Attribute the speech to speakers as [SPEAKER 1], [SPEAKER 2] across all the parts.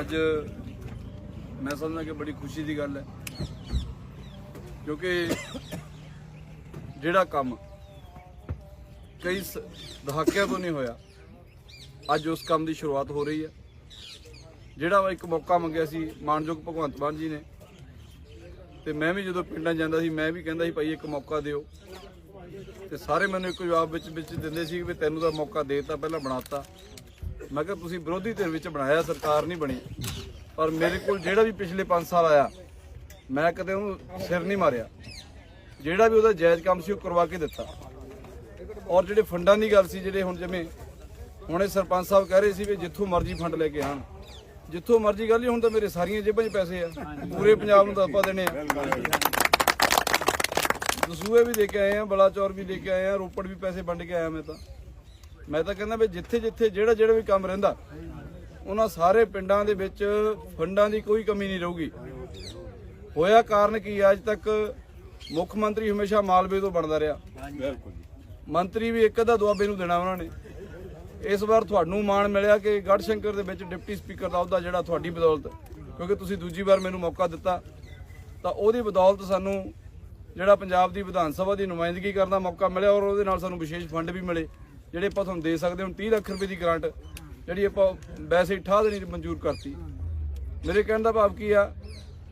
[SPEAKER 1] ਅੱਜ ਮੈਂ ਸਮਝਦਾ ਕਿ ਬੜੀ ਖੁਸ਼ੀ ਦੀ ਗੱਲ ਹੈ, ਕਿਉਂਕਿ ਜਿਹੜਾ ਕੰਮ ਕਈ ਸ- ਦਹਾਕਿਆਂ ਤੋਂ ਨਹੀਂ ਹੋਇਆ, ਅੱਜ ਉਸ ਕੰਮ ਦੀ ਸ਼ੁਰੂਆਤ ਹੋ ਰਹੀ ਹੈ। ਜਿਹੜਾ ਇੱਕ ਮੌਕਾ ਮੰਗਿਆ ਸੀ, ਮਾਨਯੋਗ ਭਗਵੰਤ ਮਾਨ ਜੀ ਨੇ, ਤੇ ਮੈਂ ਵੀ ਜਦੋਂ ਪਿੰਡਾਂ ਜਾਂਦਾ ਸੀ, ਮੈਂ ਵੀ ਕਹਿੰਦਾ ਸੀ, ਭਾਈ, ਇੱਕ ਮੌਕਾ ਦਿਓ। ਤੇ ਸਾਰੇ ਮੈਨੂੰ ਇੱਕ ਜਵਾਬ ਵਿੱਚ ਵਿੱਚ ਦਿੰਦੇ ਸੀ ਵੀ ਤੈਨੂੰ ਤਾਂ ਮੌਕਾ ਦੇਤਾ, ਪਹਿਲਾਂ ਬਣਾਤਾ ਮੈਂ ਕਿਹਾ ਤੁਸੀਂ ਵਿਰੋਧੀ ਧਿਰ ਵਿੱਚ ਬਣਾਇਆ, ਸਰਕਾਰ ਨਹੀਂ ਬਣੀ। ਪਰ ਮੇਰੇ ਕੋਲ ਜਿਹੜਾ ਵੀ ਪਿਛਲੇ 5 ਸਾਲ ਆਇਆ, ਮੈਂ ਕਦੇ ਉਹਨੂੰ ਸਿਰ ਨਹੀਂ ਮਾਰਿਆ। ਜਿਹੜਾ ਵੀ ਉਹਦਾ ਜਾਇਜ਼ ਕੰਮ ਸੀ, ਉਹ ਕਰਵਾ ਕੇ ਦਿੱਤਾ। ਔਰ ਜਿਹੜੇ ਫੰਡਾਂ ਦੀ ਗੱਲ ਸੀ, ਜਿਹੜੇ ਹੁਣ ਜਿਵੇਂ, ਹੁਣੇ ਸਰਪੰਚ ਸਾਹਿਬ ਕਹਿ ਰਹੇ ਸੀ ਵੀ ਜਿੱਥੋਂ ਮਰਜ਼ੀ ਫੰਡ ਲੈ ਕੇ ਆਣ ਜਿੱਥੋਂ ਮਰਜ਼ੀ ਗੱਲ ਨਹੀਂ ਹੁਣ ਤਾਂ ਮੇਰੇ ਸਾਰੀਆਂ ਜੇਬਾਂ 'ਚ ਪੈਸੇ ਆ। ਪੂਰੇ ਪੰਜਾਬ ਨੂੰ ਤਾਂ ਆਪਾਂ ਦੇਣੇ ਆ। ਦਸੂਏ ਵੀ ਦੇ ਕੇ ਆਏ ਆ, ਬਲਾਚੌਰ ਵੀ ਦੇ ਕੇ ਆਏ ਆ, ਰੋਪੜ ਵੀ ਪੈਸੇ ਵੰਡ ਕੇ ਆਇਆ ਮੈਂ ਤਾਂ। ਮੈਂ ਤਾਂ ਕਹਿੰਦਾ ਵੀ ਜਿੱਥੇ ਜਿੱਥੇ ਜਿਹੜਾ ਜਿਹੜਾ ਵੀ ਕੰਮ ਰਹਿੰਦਾ ਉਹਨਾਂ ਸਾਰੇ ਪਿੰਡਾਂ ਦੇ ਵਿੱਚ ਫੰਡਾਂ ਦੀ ਕੋਈ ਕਮੀ ਨਹੀਂ ਰਹੂਗੀ। ਹੋਇਆ ਕਾਰਨ ਕੀ ਅੱਜ ਤੱਕ ਮੁੱਖ ਮੰਤਰੀ ਹਮੇਸ਼ਾ ਮਾਲਵੇ ਤੋਂ ਬਣਦਾ ਰਿਹਾ। ਮੰਤਰੀ ਵੀ ਇੱਕ ਅੱਧਾ ਦੁਆਬੇ ਨੂੰ ਦੇਣਾ ਉਹਨਾਂ ਨੇ। ਇਸ ਵਾਰ ਤੁਹਾਨੂੰ ਮਾਣ ਮਿਲਿਆ ਕਿ ਗੜਸ਼ੰਕਰ ਦੇ ਵਿੱਚ ਡਿਪਟੀ ਸਪੀਕਰ ਦਾ ਅਹੁਦਾ ਜਿਹੜਾ ਤੁਹਾਡੀ ਬਦੌਲਤ ਕਿਉਂਕਿ ਤੁਸੀਂ ਦੂਜੀ ਵਾਰ ਮੈਨੂੰ ਮੌਕਾ ਦਿੱਤਾ ਤਾਂ ਉਹਦੀ ਬਦੌਲਤ ਸਾਨੂੰ ਜਿਹੜਾ ਪੰਜਾਬ ਦੀ ਵਿਧਾਨ ਸਭਾ ਦੀ ਨੁਮਾਇੰਦਗੀ ਕਰਨ ਦਾ ਮੌਕਾ ਮਿਲਿਆ ਔਰ ਉਹਦੇ ਨਾਲ ਸਾਨੂੰ ਵਿਸ਼ੇਸ਼ ਫੰਡ ਵੀ ਮਿਲੇ। ਜਿਹੜੇ ਆਪਾਂ ਤੁਹਾਨੂੰ ਦੇ ਸਕਦੇ ਹਾਂ 30 ਲੱਖ ਰੁਪਏ ਦੀ ਗ੍ਰਾਂਟ ਜਿਹੜੀ ਆਪਾਂ ਵੈਸੇ ਠਾਹ ਦੇਣੀ ਮਨਜ਼ੂਰ ਕਰਤੀ। ਮੇਰੇ ਕਹਿਣ ਦਾ ਭਾਵ ਕੀ ਆ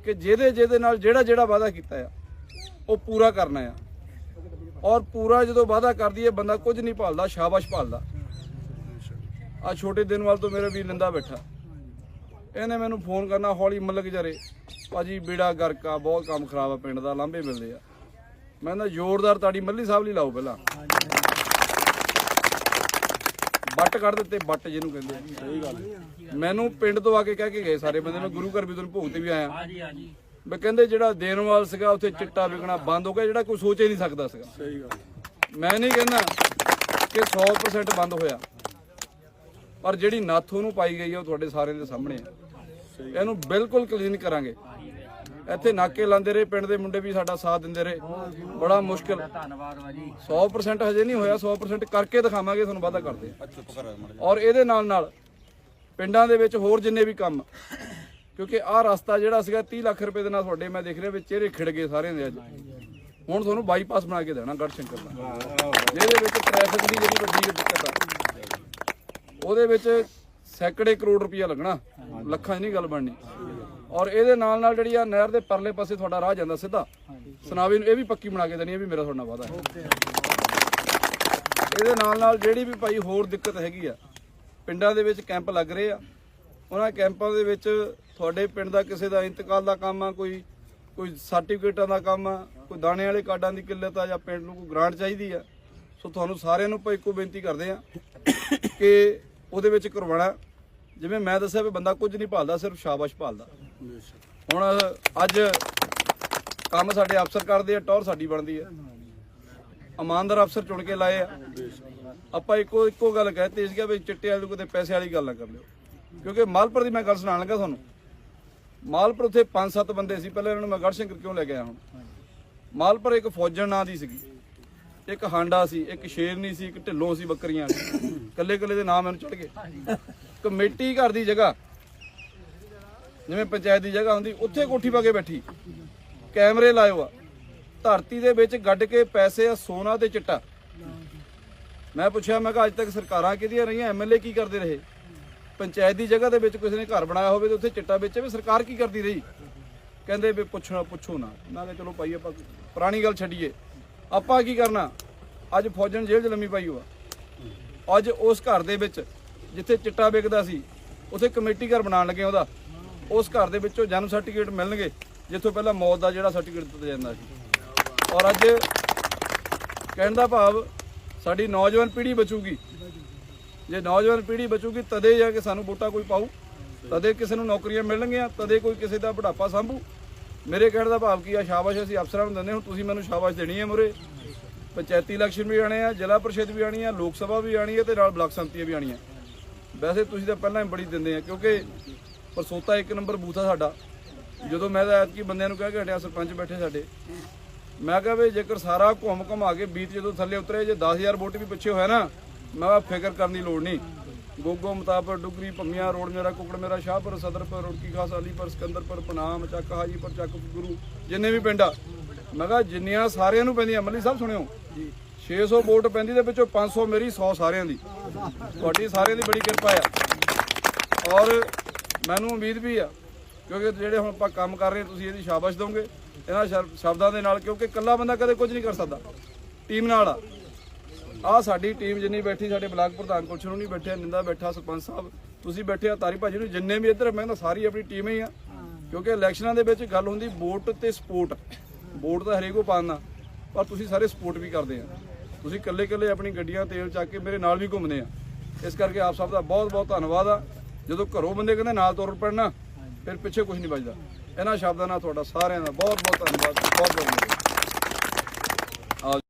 [SPEAKER 1] ਕਿ ਜਿਹਦੇ ਜਿਹਦੇ ਨਾਲ ਜਿਹੜਾ ਜਿਹੜਾ ਵਾਅਦਾ ਕੀਤਾ ਆ, ਉਹ ਪੂਰਾ ਕਰਨਾ ਆ। ਔਰ ਪੂਰਾ ਜਦੋਂ ਵਾਅਦਾ ਕਰਦੀ ਹੈ ਬੰਦਾ ਕੁਝ ਨਹੀਂ ਭਾਲਦਾ, ਸ਼ਾਬਾਸ਼ ਭਾਲਦਾ। ਆ ਛੋਟੇ ਦਿਨ ਵਾਲ ਤੋਂ ਮੇਰਾ ਵੀ ਲੰਦਾ ਬੈਠਾ। ਇਹਨੇ ਮੈਨੂੰ ਫੋਨ ਕਰਨਾ, ਹੌਲੀ ਮਲਕ ਜਰੇ ਭਾਜੀ, ਬੀੜਾ ਗਰਕਾ ਬਹੁਤ ਕੰਮ ਖਰਾਬ ਆ, ਪਿੰਡ ਦਾ, ਲਾਂਭੇ ਮਿਲਦੇ ਆ। ਮੈਂ ਨਾ ਜ਼ੋਰਦਾਰ ਤਾੜੀ ਮੱਲੀ ਸਾਹਿਬ ਲਈ ਲਾਓ ਪਹਿਲਾਂ। ਬੱਟ ਕੱਢ ਦਿੱਤੇ ਬੱਟ ਜਿਹਨੂੰ ਕਹਿੰਦੇ ਆ। ਸਹੀ ਗੱਲ ਮੈਨੂੰ ਪਿੰਡ ਤੋਂ ਆ ਕੇ ਕਹਿ ਕੇ ਗਏ ਸਾਰੇ ਬੰਦੇ ਮੈਂ ਗੁਰੂ ਘਰ ਵੀ ਤੁਹਾਨੂੰ ਭੋਗ ਤੇ ਵੀ ਆਇਆ।
[SPEAKER 2] ਹਾਂਜੀ ਹਾਂਜੀ।
[SPEAKER 1] ਮੈਂ ਕਹਿੰਦੇ ਜਿਹੜਾ ਦੇਣ ਵਾਲ ਸੀਗਾ ਉੱਥੇ ਚਿੱਟਾ ਵਿਕਣਾ ਬੰਦ ਹੋ ਗਿਆ ਜਿਹੜਾ ਕੋਈ ਸੋਚ ਹੀ ਨਹੀਂ ਸਕਦਾ ਸੀਗਾ। ਸਹੀ ਗੱਲ ਮੈਂ ਨਹੀਂ ਕਹਿੰਦਾ ਕਿ 100% ਬੰਦ ਹੋਇਆ। ਪਰ ਜਿਹੜੀ ਨੱਥ ਉਹਨੂੰ ਪਾਈ ਗਈ ਆ ਉਹ ਤੁਹਾਡੇ ਸਾਰਿਆਂ ਦੇ ਸਾਹਮਣੇ ਇਹਨੂੰ ਬਿਲਕੁਲ ਕਲੀਨ ਕਰਾਂਗੇ। ਇੱਥੇ ਨਾਕੇ ਲਾਉਂਦੇ ਰਹੇ ਪਿੰਡ ਦੇ ਮੁੰਡੇ ਵੀ ਸਾਡਾ ਸਾਥ ਦਿੰਦੇ ਰਹੇ। ਬੜਾ ਮੁਸ਼ਕਲ।
[SPEAKER 2] ਧੰਨਵਾਦ ਬਾਜੀ
[SPEAKER 1] 100% ਹਜੇ ਨਹੀਂ ਹੋਇਆ 100% ਕਰਕੇ ਦਿਖਾਵਾਂਗੇ ਤੁਹਾਨੂੰ ਵਾਅਦਾ ਕਰਦੇ ਆ ਔਰ ਇਹਦੇ ਨਾਲ ਨਾਲ ਪਿੰਡਾਂ ਦੇ ਵਿੱਚ ਹੋਰ ਜਿੰਨੇ ਵੀ ਕੰਮ ਕਿਉਂਕਿ ਆਹ ਰਸਤਾ ਜਿਹੜਾ ਸੀਗਾ 30 ਲੱਖ ਰੁਪਏ ਦੇ ਨਾਲ ਤੁਹਾਡੇ ਮੈਂ ਦੇਖ ਰਿਹਾ ਵੀ ਚਿਹਰੇ ਖਿੜ ਗਏ ਸਾਰਿਆਂ ਦੇ ਅੱਜ। ਹੁਣ ਤੁਹਾਨੂੰ ਬਾਈਪਾਸ ਬਣਾ ਕੇ ਦੇਣਾ ਗੜਸ਼ੰਕਰ ਦਾ। ਜਿਹਦੇ ਵਿੱਚ ਟ੍ਰੈਫਿਕ ਦੀ ਜਿਹੜੀ ਵੱਡੀ ਦਿੱਕਤ ਆ ਉਹਦੇ ਵਿੱਚ ਸੈਂਕੜੇ ਕਰੋੜ ਰੁਪਇਆ ਲੱਗਣਾ। ਲੱਖਾਂ 'ਚ ਨਹੀਂ ਗੱਲ ਬਣਨੀ। ਔਰ ਇਹਦੇ ਨਾਲ ਨਾਲ ਜਿਹੜੀ ਆ ਨਹਿਰ ਦੇ ਪਰਲੇ ਪਾਸੇ ਤੁਹਾਡਾ ਰਾਹ ਜਾਂਦਾ ਸਿੱਧਾ। ਸੁਨਾਵੀ ਨੂੰ ਇਹ ਵੀ ਪੱਕੀ ਬਣਾ ਕੇ ਦੇਣੀ ਇਹ ਵੀ ਮੇਰਾ ਤੁਹਾਡੇ ਵਾਅਦਾ ਹੈ। ਇਹਦੇ ਨਾਲ ਨਾਲ ਜਿਹੜੀ ਵੀ ਭਾਈ ਹੋਰ ਦਿੱਕਤ ਹੈਗੀ ਆ ਪਿੰਡਾਂ ਦੇ ਵਿੱਚ ਕੈਂਪ ਲੱਗ ਰਹੇ ਆ। ਉਹਨਾਂ ਕੈਂਪਾਂ ਦੇ ਵਿੱਚ ਤੁਹਾਡੇ ਪਿੰਡ ਦਾ ਕਿਸੇ ਦਾ ਇੰਤਕਾਲ ਦਾ ਕੰਮ ਆ ਕੋਈ ਕੋਈ ਸਰਟੀਫਿਕੇਟਾਂ ਦਾ ਕੰਮ ਆ ਕੋਈ ਦਾਣੇ ਵਾਲੇ ਕਾਰਡਾਂ ਦੀ ਕਿੱਲਤ ਆ ਜਾਂ ਪਿੰਡ ਨੂੰ ਕੋਈ ਗ੍ਰਾਂਟ ਚਾਹੀਦੀ ਆ। ਸੋ ਤੁਹਾਨੂੰ ਸਾਰਿਆਂ ਨੂੰ ਭਾਈ ਇੱਕੋ ਬੇਨਤੀ ਕਰਦੇ ਆ ਕਿ ਉਹਦੇ ਵਿੱਚ ਕਰਵਾਉਣਾ। ਜਿਵੇਂ ਮੈਂ ਦੱਸਿਆ ਵੀ ਬੰਦਾ ਕੁਝ ਨਹੀਂ ਭਾਲਦਾ ਸਿਰਫ ਸ਼ਾਬਾਸ਼ ਭਾਲਦਾ। ਹੁਣ ਅੱਜ ਕੰਮ ਸਾਡੇ ਅਫਸਰ ਕਰਦੇ ਆ ਟੌਰ ਸਾਡੀ ਬਣਦੀ ਆ। ਇਮਾਨਦਾਰ ਅਫਸਰ ਚੁਣ ਕੇ ਲਾਏ ਆ। ਆਪਾਂ ਇੱਕੋ ਇੱਕੋ ਗੱਲ ਕਹਤੇ ਸੀਗਾ ਵੀ ਚਿੱਟੇ ਵਾਲੇ ਕੋਲ ਤੇ ਪੈਸੇ ਵਾਲੀ ਗੱਲ ਨਾ ਕਰ ਲਿਓ। ਕਿਉਂਕਿ ਮਾਲਪੁਰ ਦੀ ਮੈਂ ਗੱਲ ਸੁਣਾਉਣ ਲੱਗਾ ਤੁਹਾਨੂੰ। ਮਾਲਪੁਰ ਉੱਥੇ 5-7 ਬੰਦੇ ਸੀ ਪਹਿਲਾਂ ਇਹਨਾਂ ਨੂੰ ਮੈਂ ਗੜਸ਼ੰਕਰ ਕਿਉਂ ਲੈ ਕੇ ਆਇਆ ਹੁਣ? ਮਾਲਪੁਰ ਇੱਕ ਫੌਜਣ ਨਾਂ ਦੀ ਸੀਗੀ। ਇੱਕ ਹਾਂਡਾ ਸੀ ਇੱਕ ਸ਼ੇਰਨੀ ਸੀ ਇੱਕ ਢਿੱਲੋਂ ਸੀ ਬੱਕਰੀਆਂ ਕੱਲੇ ਕੱਲੇ ਦੇ ਨਾਮ ਮੈਨੂੰ ਚੜ ਗਏ। ਕਮੇਟੀ ਘਰ ਦੀ ਜਗ੍ਹਾ, ਜਿਵੇਂ ਪੰਚਾਇਤ ਦੀ ਜਗ੍ਹਾ ਹੁੰਦੀ, ਉੱਥੇ ਕੋਠੀ ਪਾ ਕੇ ਬੈਠੀ। ਕੈਮਰੇ ਲਾਇਓ ਆ। ਧਰਤੀ ਦੇ ਵਿੱਚ ਗੱਡ ਕੇ ਪੈਸੇ ਆ, ਸੋਨਾ ਤੇ ਚਿੱਟਾ। ਮੈਂ ਪੁੱਛਿਆ, ਮੈਂ ਕਿਹਾ, ਅੱਜ ਤੱਕ ਸਰਕਾਰਾਂ ਕਿਹਦੀਆਂ ਰਹੀਆਂ? ਐਮਐਲਏ ਕੀ ਕਰਦੇ ਰਹੇ? ਪੰਚਾਇਤ ਦੀ ਜਗ੍ਹਾ ਦੇ ਵਿੱਚ ਕਿਸੇ ਨੇ ਘਰ ਬਣਾਇਆ ਹੋਵੇ ਤੇ ਉੱਥੇ ਚਿੱਟਾ ਵੇਚੇ ਵੀ ਸਰਕਾਰ ਕੀ ਕਰਦੀ ਰਹੀ? ਕਹਿੰਦੇ ਵੀ ਪੁੱਛਣਾ, ਪੁੱਛੋ ਨਾ। ਮੈਂ ਕਿਹਾ ਚਲੋ ਭਾਈ, ਆਪਾਂ ਪੁਰਾਣੀ ਗੱਲ ਛੱਡੀਏ। ਆਪਾਂ ਕੀ ਕਰਨਾ? ਅੱਜ ਫੌਜਣ ਜੇਲ੍ਹ 'ਚ ਲੰਮੀ ਪਾਈ ਹੋਆ। ਅੱਜ ਉਸ ਘਰ ਦੇ ਵਿੱਚ ਜਿੱਥੇ ਚਿੱਟਾ ਵਿਕਦਾ ਸੀ, ਉੱਥੇ ਕਮੇਟੀ ਘਰ ਬਣਾਉਣ ਲੱਗੇ ਉਹਦਾ। ਉਸ ਘਰ ਦੇ ਵਿੱਚੋਂ ਜਨਮ ਸਰਟੀਫਿਕੇਟ ਮਿਲਣਗੇ, ਜਿੱਥੋਂ ਪਹਿਲਾਂ ਮੌਤ ਦਾ ਜਿਹੜਾ ਸਰਟੀਫਿਕੇਟ ਦਿੱਤਾ ਜਾਂਦਾ ਸੀ। ਔਰ ਅੱਜ ਕਹਿਣ ਦਾ ਭਾਵ, ਸਾਡੀ ਨੌਜਵਾਨ ਪੀੜ੍ਹੀ ਬਚੂਗੀ। ਜੇ ਨੌਜਵਾਨ ਪੀੜ੍ਹੀ ਬਚੂਗੀ, ਤਦੇ ਜਾ ਕੇ ਸਾਨੂੰ ਵੋਟਾਂ ਕੋਈ ਪਾਊ। ਤਦੇ ਕਿਸੇ ਨੂੰ ਨੌਕਰੀਆਂ ਮਿਲਣਗੀਆਂ, ਤਦੇ ਕੋਈ ਕਿਸੇ ਦਾ ਬੁਢਾਪਾ ਸੰਭੂ। ਮੇਰੇ ਕਹਿਣ ਦਾ ਭਾਵ ਕੀ ਆ, ਸ਼ਾਬਾਸ਼, ਅਸੀਂ ਅਫਸਰਾਂ ਨੂੰ ਦਿੰਦੇ ਹੁਣ ਤੁਸੀਂ ਮੈਨੂੰ ਸ਼ਾਬਾਸ਼ ਦੇਣੀ ਹੈ ਮੁਰੇ। ਪੰਚਾਇਤੀ ਇਲੈਕਸ਼ਨ ਵੀ ਆਣੇ ਆ, ਜ਼ਿਲ੍ਹਾ ਪਰਿਸ਼ਦ ਵੀ ਆਣੀ ਆ, ਲੋਕ ਸਭਾ ਵੀ ਆਣੀ ਹੈ ਤੇ ਨਾਲ ਬਲਾਕ ਸੰਮਤੀਆਂ ਵੀ ਆਣੀਆਂ ਵੈਸੇ ਤੁਸੀਂ ਤਾਂ ਪਹਿਲਾਂ ਹੀ ਬੜੀ ਦਿੰਦੇ ਆ, ਕਿਉਂਕਿ ਪਰਸੋਤਾ ਇੱਕ ਨੰਬਰ ਬੂਥ ਆ ਸਾਡਾ। ਜਦੋਂ ਮੈਂ ਤਾਂ ਐਤਕੀ ਬੰਦਿਆਂ ਨੂੰ ਕਹਿ ਕੇ ਹਟਿਆ, ਸਰਪੰਚ ਬੈਠੇ ਸਾਡੇ। ਮੈਂ ਕਿਹਾ ਵੀ ਜੇਕਰ ਸਾਰਾ ਘੁੰਮ ਘੁਮਾ ਕੇ ਬੀਤ ਜਦੋਂ ਥੱਲੇ ਉਤਰੇ, ਜੇ 10000 ਵੋਟ ਵੀ ਪਿੱਛੇ ਹੋਇਆ ਨਾ, ਮੈਂ ਕਿਹਾ ਫਿਕਰ ਕਰਨ ਦੀ ਲੋੜ ਨਹੀਂ। ਗੋਗੋ ਮੁਤਾਬਰ ਡੁਗਰੀ, ਭੰਮੀਆਂ, ਰੋਡ ਮੇਰਾ ਕੁਕੜ ਮੇਰਾ ਸ਼ਾਹਪੁਰ, ਸਦਰਪੁਰ, ਰੁੜਕੀ ਖਾਸ ਅਲੀਪੁਰ ਸਿਕੰਦਰਪੁਰ, ਪਨਾਮ, ਚੱਕ, ਹਾਜੀਪੁਰ, ਚੱਕ, ਗੁਰੂ, ਜਿੰਨੇ ਵੀ ਪਿੰਡ ਆ। ਮੈਂ ਕਿਹਾ ਜਿੰਨੀਆਂ ਸਾਰਿਆਂ ਨੂੰ ਪੈਂਦੀਆਂ ਮੱਲੀ ਸਾਹਿਬ ਸੁਣਿਓ। ਜੀ 600 ਵੋਟ ਪੈਂਦੀ ਦੇ ਵਿੱਚੋਂ 500 ਮੇਰੀ 100 ਸਾਰਿਆਂ ਦੀ। ਤੁਹਾਡੀ ਸਾਰਿਆਂ ਦੀ ਬੜੀ ਕਿਰਪਾ ਆ। ਔਰ ਮੈਨੂੰ ਉਮੀਦ ਵੀ ਆ, ਕਿਉਂਕਿ ਜਿਹੜੇ ਹੁਣ ਆਪਾਂ ਕੰਮ ਕਰ ਰਹੇ, ਤੁਸੀਂ ਇਹਦੀ ਸ਼ਾਬਾਸ਼ ਦੋਗੇ, ਇਹਨਾਂ ਸ਼ਰ- ਸ਼ਬਦਾਂ ਦੇ ਨਾਲ, ਕਿਉਂਕਿ ਇਕੱਲਾ ਬੰਦਾ ਕਦੇ ਕੁਝ ਨਹੀਂ ਕਰ ਸਕਦਾ। ਟੀਮ ਨਾਲ ਆ। ਆ ਸਾਡੀ ਟੀਮ ਜਿੰਨੀ ਬੈਠੀ, ਸਾਡੇ ਬਲਾਕ ਪ੍ਰਧਾਨ ਕੁਛ ਨੂੰ ਨਹੀਂ ਬੈਠਿਆ, ਨਿੰਦਾ ਬੈਠਾ, ਸਰਪੰਚ ਸਾਹਿਬ, ਤੁਸੀਂ ਬੈਠੇ ਆ, ਤਾਰੀ ਭਾਜੀ ਨੂੰ ਜਿੰਨੇ ਵੀ ਇੱਧਰ, ਮੈਂ ਕਹਿੰਦਾ ਸਾਰੀ ਆਪਣੀ ਟੀਮ ਹੀ ਆ। ਕਿਉਂਕਿ ਇਲੈਕਸ਼ਨਾਂ ਦੇ ਵਿੱਚ ਗੱਲ ਹੁੰਦੀ, ਵੋਟ ਤੇ ਸਪੋਰਟ। ਵੋਟ ਤਾਂ ਹਰੇਕ ਹਰੇਕੋ ਪਾਉਂਦਾ ਪਰ ਤੁਸੀਂ ਸਾਰੇ ਸਪੋਰਟ ਵੀ ਕਰਦੇ ਆ। ਤੁਸੀਂ ਇਕੱਲੇ ਇਕੱਲੇ ਆਪਣੀ ਗੱਡੀਆਂ ਤੇਲ ਚੱਕ ਕੇ ਮੇਰੇ ਨਾਲ ਵੀ ਘੁੰਮਦੇ ਆ। ਇਸ ਕਰਕੇ ਆਪ ਸਭ ਦਾ ਬਹੁਤ ਬਹੁਤ ਧੰਨਵਾਦ ਆ। ਜਦੋਂ ਘਰੋਂ ਬੰਦੇ ਕਹਿੰਦੇ ਨਾਲ ਤੁਰ ਪੈਣਾ ਫਿਰ ਪਿੱਛੇ ਕੁਝ ਨਹੀਂ ਬਚਦਾ। ਇਹਨਾਂ ਸ਼ਬਦਾਂ ਨਾਲ ਤੁਹਾਡਾ ਸਾਰਿਆਂ ਦਾ ਬਹੁਤ ਬਹੁਤ ਧੰਨਵਾਦ, ਬਹੁਤ ਬਹੁਤ ਧੰਨਵਾਦ।